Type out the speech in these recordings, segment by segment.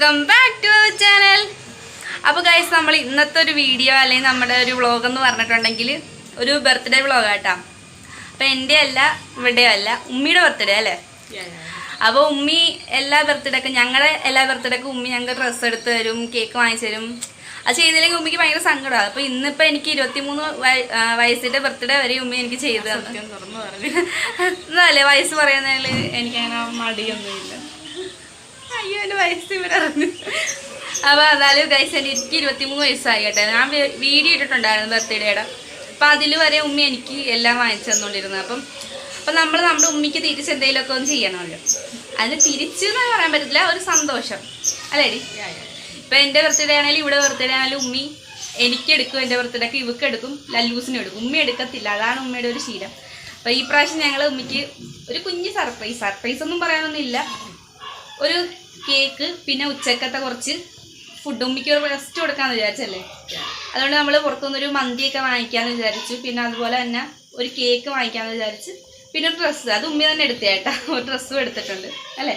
Welcome back to channel അപ്പോൾ guys നമ്മൾ ഇന്നത്തെ ഒരു വീഡിയോ അല്ലെങ്കിൽ നമ്മുടെ ഒരു വ്ളോഗ് എന്ന് പറഞ്ഞിട്ടുണ്ടെങ്കിൽ ഒരു ബർത്ത്ഡേ വ്ളോഗ് ആട്ടാ. അപ്പം എന്റെ അല്ല ഇവിടെ അല്ല ഉമ്മിയുടെ ബർത്ത്ഡേ അല്ലേ? അപ്പോൾ ഉമ്മി എല്ലാ ബർത്ത്ഡേക്കും ഞങ്ങളുടെ എല്ലാ ബർത്ത്ഡേക്കും ഉമ്മി ഞങ്ങൾക്ക് ഡ്രസ്സ് എടുത്ത് തരും കേക്ക് വാങ്ങിച്ചു തരും. അത് ചെയ്തില്ലെങ്കിൽ ഉമ്മിക്ക് ഭയങ്കര സങ്കടമാണ് അപ്പോൾ ഇന്നിപ്പോൾ എനിക്ക് ഇരുപത്തിമൂന്ന് വയസ്സിന്റെ ബർത്ത്ഡേ വരെ ഉമ്മി എനിക്ക് ചെയ്തു തന്നു. എന്നല്ലേ വയസ്സ് പറയുന്നതിൽ എനിക്കങ്ങനെ മടിയൊന്നുമില്ല. അയ്യോ എന്റെ വയസ്സ് ഇവരറിഞ്ഞു അപ്പോൾ എന്നാലും ഗൈസ് എന്റെ എനിക്ക് ഇരുപത്തിമൂന്ന് വയസ്സായി കേട്ടോ. ഞാൻ വീഡിയോ ഇട്ടിട്ടുണ്ടായിരുന്നു ബർത്ത്ഡേയുടെ അപ്പം അതിൽ വരെ ഉമ്മ എനിക്ക് എല്ലാം വാങ്ങിച്ചു തന്നുകൊണ്ടിരുന്നത് അപ്പം അപ്പം നമ്മൾ നമ്മുടെ ഉമ്മിക്ക് തിരിച്ച് എന്തെങ്കിലുമൊക്കെ ഒന്ന് ചെയ്യണമല്ലോ. അതിന് തിരിച്ച് എന്ന് പറയാൻ പറ്റില്ല ഒരു സന്തോഷം. അല്ലേ ഇപ്പം എന്റെ ബർത്ത്ഡേ ആണെങ്കിലും ഇവിടെ ബർത്ത്ഡേ ആണെങ്കിലും ഉമ്മി എനിക്ക് എടുക്കും എന്റെ ബർത്ത്ഡേക്ക് ഇവക്ക് എടുക്കും ലല്ലൂസിനും എടുക്കും. ഉമ്മ എടുക്കത്തില്ല അതാണ് ഉമ്മയുടെ ഒരു ശീലം. അപ്പോൾ ഈ പ്രാവശ്യം ഞങ്ങൾ ഉമ്മിക്ക് ഒരു കുഞ്ഞ് സർപ്രൈസ് സർപ്രൈസ് ഒന്നും പറയാനൊന്നുമില്ല ഒരു കേക്ക് പിന്നെ ഉച്ചക്കത്തെ കുറച്ച് ഫുഡ് ഉമ്മിക്ക് ഒരു റെസ്റ്റ് കൊടുക്കാന്ന് വിചാരിച്ചല്ലേ? അതുകൊണ്ട് നമ്മൾ പുറത്തുനിന്നൊരു മന്തിയൊക്കെ വാങ്ങിക്കാന്ന് വിചാരിച്ചു. പിന്നെ അതുപോലെ തന്നെ ഒരു കേക്ക് വാങ്ങിക്കാന്ന് വിചാരിച്ച്. പിന്നെ ഒരു ഡ്രസ്സ് അത് ഉമ്മി തന്നെ എടുത്തേട്ടാ ഒരു ഡ്രസ്സും എടുത്തിട്ടുണ്ട്. അല്ലേ?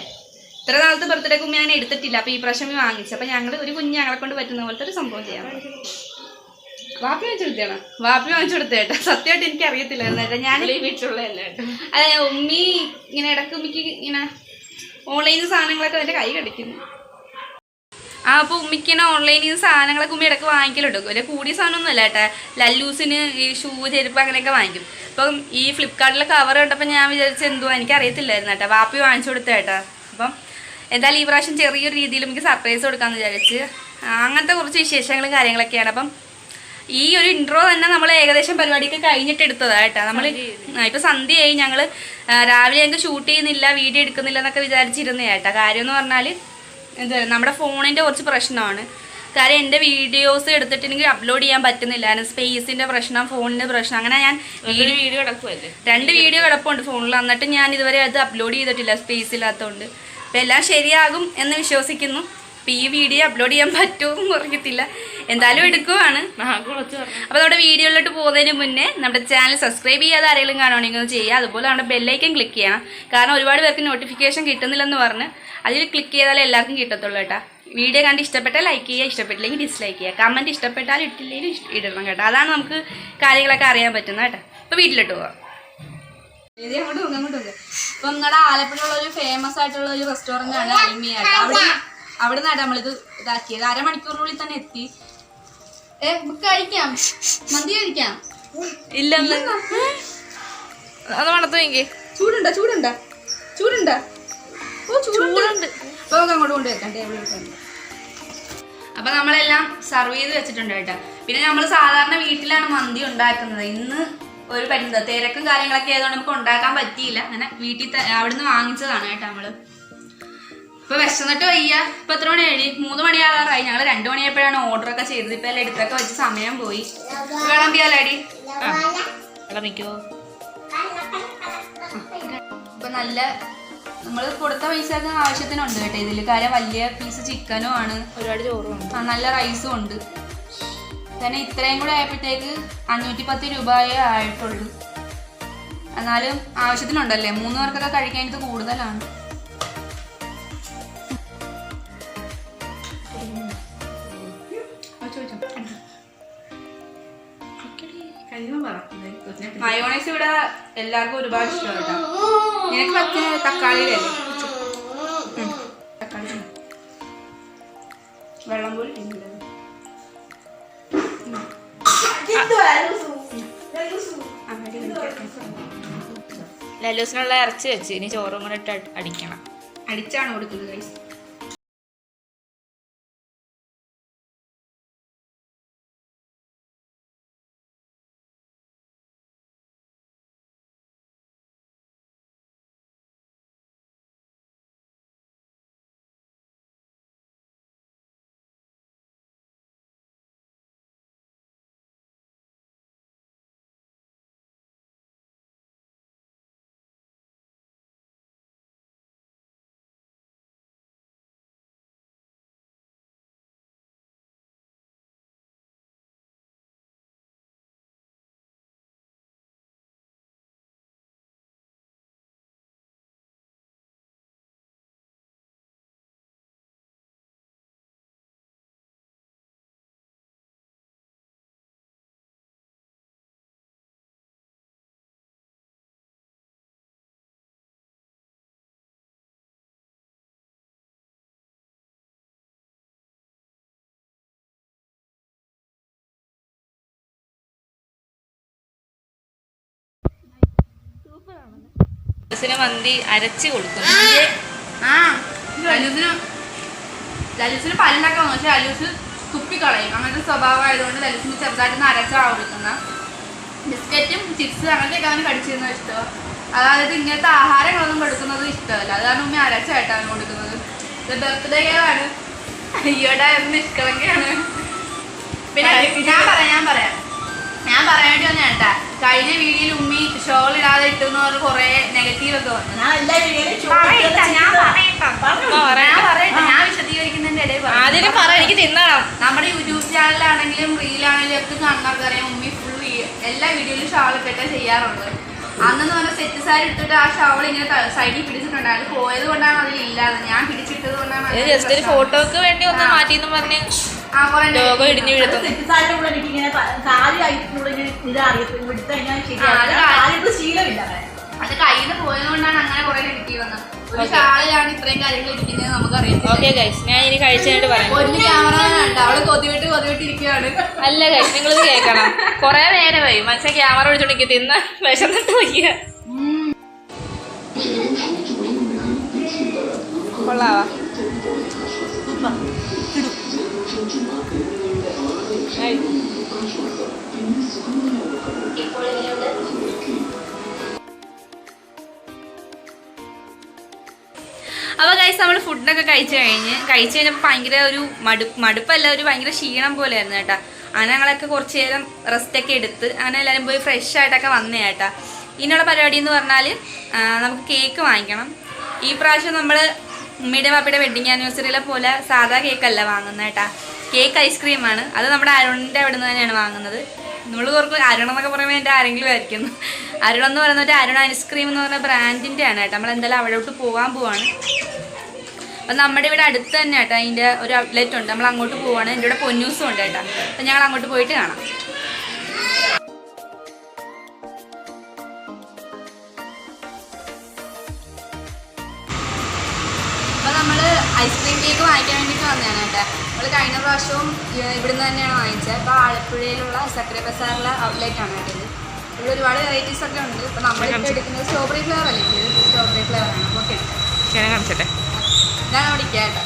ഇത്ര നാളത്തെ ബർത്ത്ഡേക്ക് ഉമ്മി അങ്ങനെ എടുത്തിട്ടില്ല. അപ്പോൾ ഈ പ്രാവശ്യം ഉമ്മി വാങ്ങിച്ചു. അപ്പോൾ ഞങ്ങൾ ഒരു കുഞ്ഞ് ഞങ്ങളെ കൊണ്ട് പറ്റുന്ന പോലത്തെ ഒരു സംഭവം ചെയ്യാം. വാപ്പി വാങ്ങിച്ചു കൊടുത്തേണോ വാപ്പി വാങ്ങിച്ചു കൊടുത്തേട്ടാ സത്യമായിട്ട് എനിക്ക് അറിയത്തില്ലായിരുന്നു കേട്ടോ ഞാൻ ഈ വീട്ടിലുള്ള അതെ ഉമ്മി ഇങ്ങനെ ഇടയ്ക്ക് ഉമ്മിക്ക് ഇങ്ങനെ ഓൺലൈനിൽ നിന്ന് സാധനങ്ങളൊക്കെ എന്റെ കൈ കടിക്കുന്നു. ആ അപ്പോൾ ഉമ്മിക്ക് ഓൺലൈനിൽ നിന്ന് സാധനങ്ങളൊക്കെ ഉമ്മി ഇടയ്ക്ക് വാങ്ങിക്കലുണ്ട്. ഒരു കൂടിയ സാധനമൊന്നും അല്ല കേട്ടെ. ലല്ലൂസിന് ഈ ഷൂ ചെരുപ്പ് അങ്ങനെയൊക്കെ വാങ്ങിക്കും. അപ്പം ഈ ഫ്ലിപ്കാർട്ടിലെ കവർ കണ്ടപ്പോൾ ഞാൻ വിചാരിച്ച എന്തോ എനിക്ക് അറിയത്തില്ലായിരുന്നു കേട്ടോ. വാപ്പി വാങ്ങിച്ചു കൊടുത്ത കേട്ടോ. അപ്പം എന്തായാലും ഈ പ്രാവശ്യം ചെറിയൊരു രീതിയിൽ എനിക്ക് സർപ്രൈസ് കൊടുക്കാമെന്ന് വിചാരിച്ച്. അങ്ങനത്തെ കുറച്ച് വിശേഷങ്ങളും കാര്യങ്ങളൊക്കെയാണ്. അപ്പം ഈ ഒരു ഇൻട്രോ തന്നെ നമ്മൾ ഏകദേശം പരിപാടിക്ക് കഴിഞ്ഞിട്ട് എടുത്തതാ കേട്ടോ. നമ്മൾ ഇപ്പൊ സന്ധ്യയായി ഞങ്ങൾ രാവിലെ ഞങ്ങൾക്ക് ഷൂട്ട് ചെയ്യുന്നില്ല വീഡിയോ എടുക്കുന്നില്ല എന്നൊക്കെ വിചാരിച്ചിരുന്നേ കേട്ടോ. കാര്യം എന്ന് പറഞ്ഞാൽ എന്താ നമ്മുടെ ഫോണിന്റെ കുറച്ച് പ്രശ്നമാണ്. കാര്യം എന്റെ വീഡിയോസ് എടുത്തിട്ട് എനിക്ക് അപ്ലോഡ് ചെയ്യാൻ പറ്റുന്നില്ല. സ്പേസിന്റെ പ്രശ്നം ഫോണിന്റെ പ്രശ്നം. അങ്ങനെ ഞാൻ വീഡിയോ വീഡിയോ കിടക്കുമല്ലേ രണ്ട് വീഡിയോ കിടപ്പുണ്ട് ഫോണിൽ എന്നിട്ട് ഞാൻ ഇതുവരെ അത് അപ്ലോഡ് ചെയ്തിട്ടില്ല സ്പേസ് ഇല്ലാത്തതുകൊണ്ട് അപ്പം എല്ലാം ശരിയാകും എന്ന് വിശ്വസിക്കുന്നു. അപ്പം ഈ വീഡിയോ അപ്ലോഡ് ചെയ്യാൻ പറ്റുമോ അറിയത്തില്ല എന്തായാലും എടുക്കുവാണ്. അപ്പൊ നമ്മുടെ വീഡിയോയിലോട്ട് പോകുന്നതിന് മുന്നേ നമ്മുടെ ചാനൽ സബ്സ്ക്രൈബ് ചെയ്യാതെ ആരെങ്കിലും കാണുവാണെങ്കിൽ ഒന്ന് ചെയ്യുക. അതുപോലെ നമ്മുടെ ബെല്ലൈക്കൻ ക്ലിക്ക് ചെയ്യണം. കാരണം ഒരുപാട് പേർക്ക് നോട്ടിഫിക്കേഷൻ കിട്ടുന്നില്ലെന്ന് പറഞ്ഞ് അതിൽ ക്ലിക്ക് ചെയ്താലേ എല്ലാവർക്കും കിട്ടത്തുള്ളൂ കേട്ടോ. വീഡിയോ കണ്ട് ഇഷ്ടപ്പെട്ടാൽ ലൈക്ക് ചെയ്യുക ഇഷ്ടപ്പെട്ടില്ലെങ്കിൽ ഡിസ്ലൈക്ക് ചെയ്യുക. കമന്റ് ഇഷ്ടപ്പെട്ടാൽ ഇട്ടില്ലെങ്കിൽ ഇടണം കേട്ടോ. അതാണ് നമുക്ക് കാര്യങ്ങളൊക്കെ അറിയാൻ പറ്റുന്നത് കേട്ടോ. അപ്പോൾ വീട്ടിലിട്ട് പോവാം. ഇപ്പൊ നിങ്ങളുടെ ആലപ്പുഴയുള്ള ഒരു ഫേമസ് ആയിട്ടുള്ള ഒരു റെസ്റ്റോറന്റ് ആണ് അൽമിയ അവിടെ അവിടെ നമ്മളിത് ഇതാക്കിയത്. അരമണിക്കൂറിനുള്ളിൽ തന്നെ എത്തി. ഏ നമുക്ക് കഴിക്കാം മന്തി കഴിക്കാം. ഇല്ലെന്ന്. അത് മണത്തു നോക്കി. ചൂടുണ്ടോ ചൂടുണ്ടോ? ചൂടുണ്ടോ? ഓ ചൂടുണ്ട്. അപ്പൊ നമുക്ക് അങ്ങോട്ട് ടേബിളിൽ വെക്കാം അപ്പൊ നമ്മളെല്ലാം സർവ് ചെയ്ത് വെച്ചിട്ടുണ്ട് കേട്ടോ. പിന്നെ നമ്മൾ സാധാരണ വീട്ടിലാണ് മന്തി ഉണ്ടാക്കുന്നത്. ഇന്ന് ഒരു പരിന്ത തിരക്കും കാര്യങ്ങളൊക്കെ ആയതുകൊണ്ട് നമുക്ക് ഉണ്ടാക്കാൻ പറ്റിയില്ല. അങ്ങനെ വീട്ടിൽ അവിടുന്ന് വാങ്ങിച്ചതാണ് കേട്ടോ നമ്മൾ. ഇപ്പൊ വിശന്നിട്ട് വയ്യ. ഇപ്പൊ എത്ര മണി മണിയായി മൂന്ന് മണിയാകാറായി ഞങ്ങൾ രണ്ടു മണിയായപ്പോഴാണ് ഓർഡർ ഒക്കെ ചെയ്തത്. ഇപ്പൊ എല്ലാം എടുത്തൊക്കെ വെച്ച് സമയം പോയി. വിളമ്പിയാലടി. ഇളമിക്കോ ഇപ്പൊ നല്ല നമ്മൾ കൊടുത്ത പൈസക്ക് ആവശ്യത്തിനുണ്ട് കേട്ടോ. ഇതിൽ കാര്യം വലിയ പീസ് ചിക്കനും ആണ്. ഒരുപാട് ചോറും ആ, നല്ല റൈസും ഉണ്ട്. കാരണം ഇത്രയും കൂടെ ആയപ്പോഴത്തേക്ക് അഞ്ഞൂറ്റി പത്ത് രൂപയേ ആയിട്ടുള്ളൂ. എന്നാലും ആവശ്യത്തിനുണ്ടല്ലേ? മൂന്ന് പേർക്കൊക്കെ കഴിക്കാൻ ഇത് കൂടുതലാണ്. മയോണൈസ് ഇവിടെ എല്ലാവർക്കും ഒരുപാട് ഇഷ്ടമാണ് കേട്ടോ. നിനക്ക് പറ്റിയ ഉം, തക്കാളി. വെള്ളം പോലും ലല്ലൂസിനുള്ള ഇറച്ചി വെച്ച് ഇനി ചോറും കൂടെ ഇട്ട് അടിക്കണം. അടിച്ചാണ് കൊടുക്കുന്നത് ബസ്സിന് മന്തി അരച്ച് കൊടുക്കും ലലൂസിന് പല്ലൊക്കെ വന്നു പക്ഷെ ലലൂസ് തുപ്പിക്കളയും. അങ്ങനത്തെ സ്വഭാവം ആയതുകൊണ്ട് ലലൂസിന് ചെറുതായിട്ട് അരച്ചാണ് കൊടുക്കുന്ന ബിസ്ക്കറ്റും ചിപ്സ് അങ്ങനത്തെയൊക്കെ അവന് കടിച്ചിരുന്നത് ഇഷ്ടമാണ് അതായത് ഇങ്ങനത്തെ ആഹാരങ്ങളൊന്നും കൊടുക്കുന്നത് ഇഷ്ടമല്ല. അതാണ് ഉമ്മ അരച്ചായിട്ടാണ് കൊടുക്കുന്നത്. ഇത് ബർത്ത്ഡേ ആണ്. അയ്യോടെ നിഷ്കളങ്കയാണ്. പിന്നെ ഞാൻ പറയാം ഞാൻ പറയാം. ഞാൻ പറയാൻ വേണ്ടി വന്ന കഴിഞ്ഞ കുറെ നെഗറ്റീവ് ഒക്കെ വന്നു. ഞാൻ വിശദീകരിക്കുന്നതിന്റെ ഇടയിൽ പറ എനിക്ക് തിന്നണം. നമ്മുടെ യൂട്യൂബ് ചാനലാണെങ്കിലും റീലാണെങ്കിലും ഒക്കെ കാണുന്നവർക്ക് അറിയാം ഉമ്മി ഫുൾ എല്ലാ വീഡിയോയിലും ഷാൾ ഇട്ടിട്ടേ ചെയ്യാറുണ്ട്. അന്നെന്ന് പറഞ്ഞാൽ സെറ്റ് സാരി എടുത്തിട്ട് ആ ഷവൾ ഇങ്ങനെ സൈഡിൽ പിടിച്ചിട്ടുണ്ടായിരുന്നു പോയത് കൊണ്ടാണ് അതിൽ ഇല്ലാതെ. ഞാൻ പിടിച്ചിട്ടത് കൊണ്ടാണ് ജസ്റ്റ് ഒരു ഫോട്ടോക്ക് വേണ്ടി ഒന്ന്. മാറ്റി എന്ന് പറഞ്ഞ് ലോകം ഇടിഞ്ഞു വീഴത്തുന്നു സെറ്റ് സാരിയുടെ കൂടെ എനിക്ക് ഇങ്ങനെ സാരി ആയിട്ടുള്ള ഇങ്ങനെ ഇത് അറിയത്തില്ല എടുത്തു കഴിഞ്ഞാൽ ആ, അത് ശരിയാണ് ശീലമില്ല. അത് കയ്യിൽ നിന്ന് പോയത് അങ്ങനെ കുറെ നെഗറ്റീവ് വന്നത്. ഒരു ഷാളിലാണ് ഇത്രയും കാര്യങ്ങൾ ഇരിക്കുന്നത് നമുക്കറിയാം ഓക്കെ ഗൈസ് ഞാൻ ഇനി കഴിച്ചിട്ട് പറയാം. ഒരു ക്യാമറ കണ്ട അവൾ കൊതിവിട്ട് കൊതിവിട്ട് ഇരിക്കുകയാണ് അല്ല ഗൈസ് നിങ്ങളിത് കേൾക്കണം. കുറെ നേരമായി. മനുഷ്യൻ ക്യാമറ വിളിച്ചോണ്ടിരിക്കും തിന്ന വിശന്നിട്ട് വയ്യ കൊള്ളാവാ. കഴിച്ച് നമ്മൾ ഫുഡൊക്കെ കഴിച്ചു കഴിഞ്ഞ് കഴിച്ചു കഴിഞ്ഞപ്പോൾ ഭയങ്കര ഒരു മടു മടുപ്പല്ല ഒരു ഭയങ്കര ക്ഷീണം പോലെയായിരുന്നു കേട്ടാ. അങ്ങനെ ഞങ്ങളൊക്കെ കുറച്ച് നേരം റെസ്റ്റൊക്കെ എടുത്ത് അങ്ങനെ എല്ലാവരും പോയി ഫ്രഷ് ആയിട്ടൊക്കെ വന്നേ കേട്ടാ. ഇനിയുള്ള പരിപാടി എന്ന് പറഞ്ഞാൽ നമുക്ക് കേക്ക് വാങ്ങിക്കണം. ഈ പ്രാവശ്യം നമ്മൾ ഉമ്മയുടെ പാപ്പയുടെ വെഡിങ് ആനിവേഴ്സറിയിലെ പോലെ സാധാ കേക്കല്ല വാങ്ങുന്നത് കേട്ടാ. കേക്ക് ഐസ്ക്രീമാണ് അത് നമ്മുടെ അരുണിന്റെ അവിടെ നിന്ന് തന്നെയാണ് വാങ്ങുന്നത്. നമ്മൾ ഓർക്കും അരുൺ എന്നൊക്കെ പറയുമ്പോൾ എന്റെ ആരെങ്കിലും ആയിരിക്കുന്നു അരുൺ എന്ന് പറയുന്നത് അരുൺ ഐസ്ക്രീം എന്ന് പറഞ്ഞ ബ്രാൻഡിന്റെ ആണ് കേട്ടോ. നമ്മൾ എന്തായാലും അവിടോട്ട് പോകാൻ പോവാണ്. അപ്പം നമ്മുടെ ഇവിടെ അടുത്ത് തന്നെ കേട്ടോ അതിന്റെ ഒരു ഔട്ട്ലെറ്റ് ഉണ്ട്. നമ്മൾ അങ്ങോട്ട് പോവാണ്. എന്റെ ഇവിടെ പൊന്നൂസും ഉണ്ട് കേട്ടോ. അപ്പം ഞങ്ങൾ അങ്ങോട്ട് പോയിട്ട് കാണാം. വാങ്ങിക്കാൻ വേണ്ടിയിട്ട് വന്നതാണ് കേട്ടോ. നമ്മൾ കഴിഞ്ഞ പ്രാവശ്യവും ഇവിടുന്ന് തന്നെയാണ് വാങ്ങിച്ചത്. അപ്പോൾ ആലപ്പുഴയിലുള്ള സക്ര ബസാറിലെ ഔട്ട്ലെറ്റ് ആണ് കേട്ടോ ഇത്. ഇവിടെ ഒരുപാട് വെറൈറ്റീസ് ഒക്കെ ഉണ്ട്. അപ്പോൾ നമ്മളിപ്പോൾ എടുക്കുന്നത് സ്ട്രോബെറി ഫ്ലേവർ അല്ലേ? സ്ട്രോബെറി ഫ്ലേവർ ആണ്. ഓക്കെ. ഞാൻ ഞാൻ ഓടിക്കാം കേട്ടോ.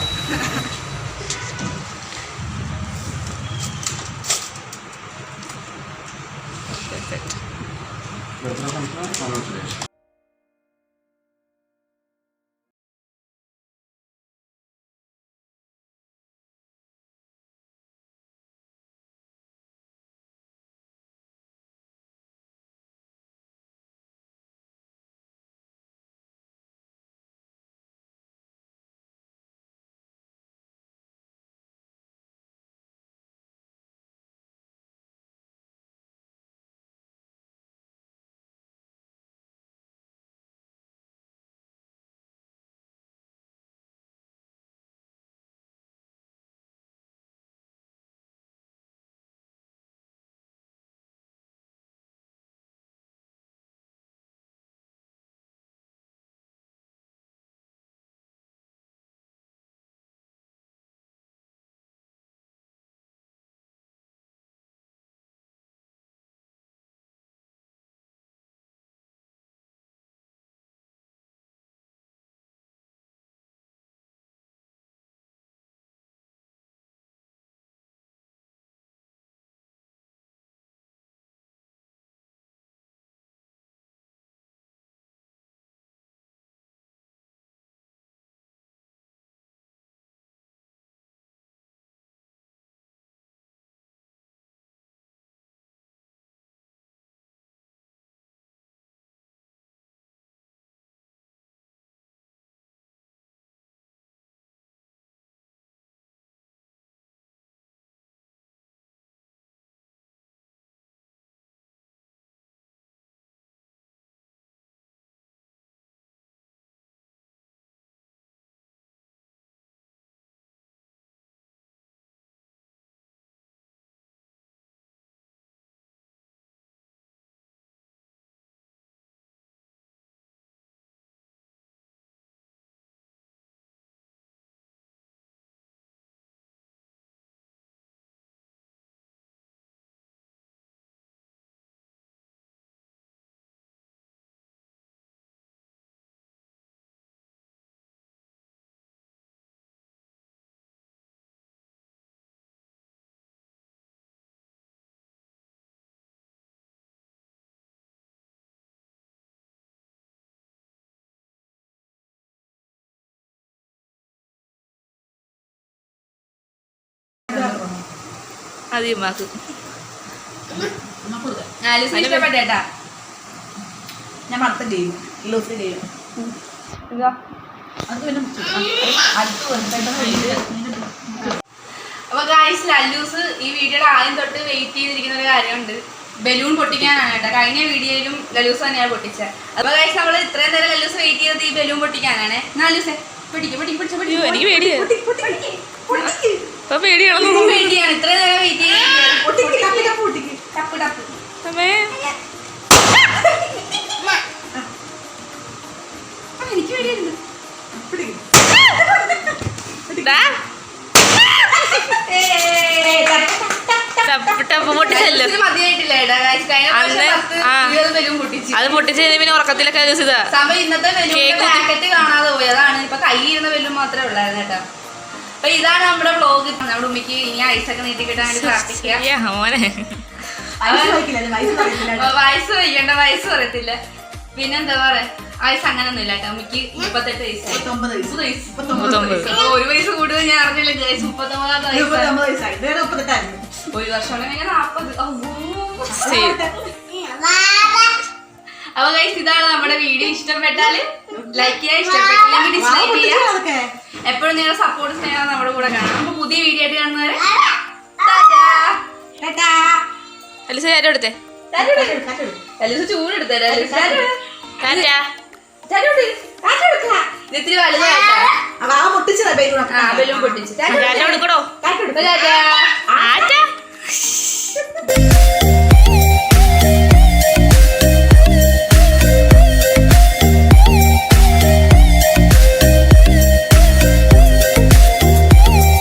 അത് ഇമ്മാക്ക് ഇഷ്ടപ്പെട്ടേട്ടാ ഞാൻ മറത്ത ചെയ്യും. ലൂസ് ചെയ്യും. അപ്പൊ ഗായ്സ് ലല്ലൂസ് ഈ വീഡിയോയുടെ ആദ്യം തൊട്ട് വെയിറ്റ് ചെയ്തിരിക്കുന്ന ഒരു കാര്യമുണ്ട്. ബലൂൺ പൊട്ടിക്കാനാണ് കേട്ടോ. കഴിഞ്ഞ വീഡിയോയിലും ലല്ലൂസ് തന്നെയാണ് പൊട്ടിച്ചത് അപ്പൊ ഗായ്സ് നമ്മൾ ഇത്രയും നേരം ലല്ലൂസ് വെയിറ്റ് ചെയ്തത് ഈ ബലൂൺ പൊട്ടിക്കാനാണ്. ലല്ലൂസെ പിടിക്കും പിടിക്കും പൊട്ടിച്ചു എനിക്ക് പൊട്ടിക്ക്. ഇപ്പൊ പേടിയാണ്. അത് പൊട്ടിച്ച് പിന്നെ ഉറക്കത്തിലൊക്കെ കേക്ക് കാണാതെ പോയി. അതാണ് ഇപ്പൊ കൈ ഇരുന്ന വെല്ലും മാത്രമേ ഉള്ളായിരുന്നു കേട്ടോ അപ്പൊ ഇതാണ് നമ്മുടെ വ്ളോഗ് നമ്മുടെ ഉമ്മയ്ക്ക് ഇനി ഐസൊക്കെ നീട്ടി കിട്ടാൻ വേണ്ടി പ്രാർത്ഥിക്കുക. മോനെ. വയസ്സ് വയ്ക്കണ്ട വയസ്സ് പറയത്തില്ല. പിന്നെന്താ പറയാ? വയസ്സ് അങ്ങനൊന്നും ഇല്ല കേട്ടോ ഉമ്മയ്ക്ക് മുപ്പത്തെട്ട് വയസ്സ്. ഒരു വയസ്സ് കൂടുതൽ ഞാൻ അറിഞ്ഞില്ല ജയസ് മുപ്പത്തൊമ്പതാമത്തെ വയസ്സ് മുപ്പത്തൊമ്പത് വയസ്സായി. ഒരു വർഷം കഴിഞ്ഞാൽ നാപ്പത്. അപ്പൊ ഗൈസ് ഇതാണ് നമ്മുടെ വീഡിയോ. ഇഷ്ടപ്പെട്ടാൽ ലൈക്ക് ചെയ്യാൻ ഇഷ്ടപ്പെട്ടില്ലെങ്കിൽ ഡിസ്ലൈക്ക് ചെയ്യാം. എപ്പോഴും നിങ്ങളുടെ സപ്പോർട്ട് ചെയ്യാൻ നമ്മുടെ കൂടെ കാണാം നമുക്ക് പുതിയ വീഡിയോ ആയിട്ട് കാണുന്നവരെ എടുത്തേ. അലിസ ചൂടെടുത്തേ പൊട്ടിച്ചു ആറ്റ?